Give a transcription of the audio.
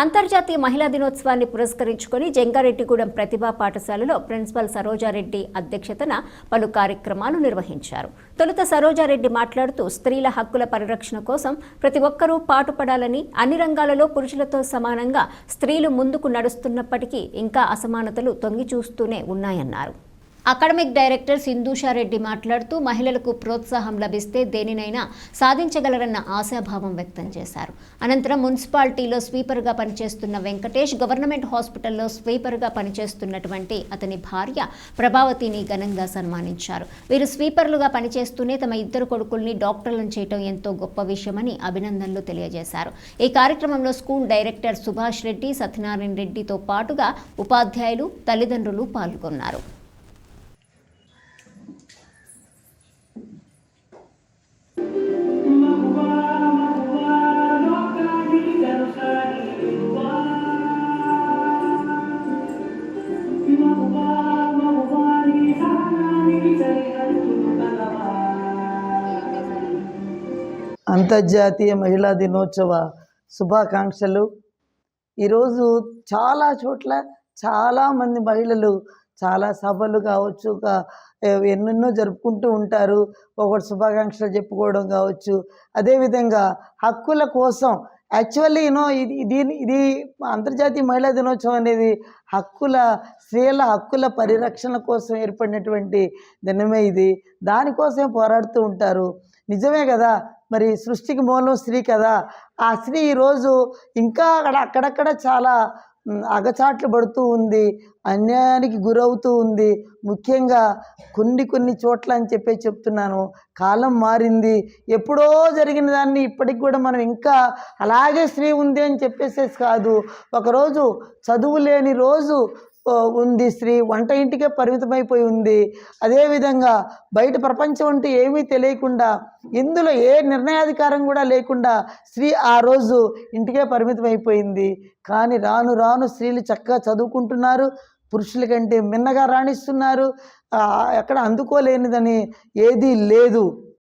అంతర్జాతీయ మహిళా దినోత్సవాన్ని పురస్కరించుకొని జంగారెడ్డిగూడెం ప్రతిభా పాఠశాలలో ప్రిన్సిపల్ సరోజారెడ్డి అధ్యక్షతన పలు కార్యక్రమాలు నిర్వహించారు. తొలుత సరోజారెడ్డి మాట్లాడుతూ స్త్రీల హక్కుల పరిరక్షణ కోసం ప్రతి ఒక్కరూ పాటుపడాలని అన్ని రంగాలలో పురుషులతో సమానంగా స్త్రీలు ముందుకు నడుస్తున్నప్పటికీ ఇంకా అసమానతలు తొంగి చూస్తూనే ఉన్నాయన్నారు. అకాడమిక్ డైరెక్టర్ సింధూషారెడ్డి మాట్లాడుతూ మహిళలకు ప్రోత్సాహం లభిస్తే దేనినైనా సాధించగలరన్న ఆశాభావం వ్యక్తం చేశారు. అనంతరం మున్సిపాలిటీలో స్వీపర్గా పనిచేస్తున్న వెంకటేష్ గవర్నమెంట్ హాస్పిటల్లో స్వీపర్గా పనిచేస్తున్నటువంటి అతని భార్య ప్రభావతిని ఘనంగా సన్మానించారు. వీరు స్వీపర్లుగా పనిచేస్తూనే తమ ఇద్దరు కొడుకుల్ని డాక్టర్లను చేయటం ఎంతో గొప్ప విషయమని అభినందనలు తెలియజేశారు. ఈ కార్యక్రమంలో స్కూల్ డైరెక్టర్ సుభాష్ రెడ్డి సత్యనారాయణ రెడ్డితో పాటుగా ఉపాధ్యాయులు తల్లిదండ్రులు పాల్గొన్నారు. అంతర్జాతీయ మహిళా దినోత్సవ శుభాకాంక్షలు. ఈరోజు చాలా చోట్ల చాలామంది మహిళలు చాలా సభలు కావచ్చు ఎన్నెన్నో జరుపుకుంటూ ఉంటారు. ఒకటి శుభాకాంక్షలు చెప్పుకోవడం కావచ్చు. అదేవిధంగా హక్కుల కోసం యాక్చువల్లీ యూనో ఇది దీని ఇది అంతర్జాతీయ మహిళా దినోత్సవం అనేది హక్కుల స్త్రీల హక్కుల పరిరక్షణ కోసం ఏర్పడినటువంటి దినమే ఇది. దానికోసమే పోరాడుతూ ఉంటారు. నిజమే కదా? మరి సృష్టికి మూలం స్త్రీ కదా. ఆ స్త్రీ ఈరోజు ఇంకా అక్కడ అక్కడక్కడ చాలా అగచాట్లు పడుతూ ఉంది. అన్యాయానికి గురవుతూ ఉంది. ముఖ్యంగా కొన్ని కొన్ని చోట్ల అని చెప్పే చెప్తున్నాను. కాలం మారింది. ఎప్పుడో జరిగిన దాన్ని ఇప్పటికి కూడా మనం ఇంకా అలాగే స్త్రీ ఉంది అని చెప్పేసేసి కాదు. ఒకరోజు చదువు లేని రోజు ఉంది. స్త్రీ వంట ఇంటికే పరిమితమైపోయి ఉంది. అదేవిధంగా బయట ప్రపంచం అంటే ఏమీ తెలియకుండా ఇందులో ఏ నిర్ణయాధికారం కూడా లేకుండా స్త్రీ ఆ రోజు ఇంటికే పరిమితమైపోయింది. కానీ రాను రాను స్త్రీలు చక్కగా చదువుకుంటున్నారు పురుషుల కంటే మిన్నగా రాణిస్తున్నారు. ఎక్కడ అందుకోలేనిదని ఏదీ లేదు.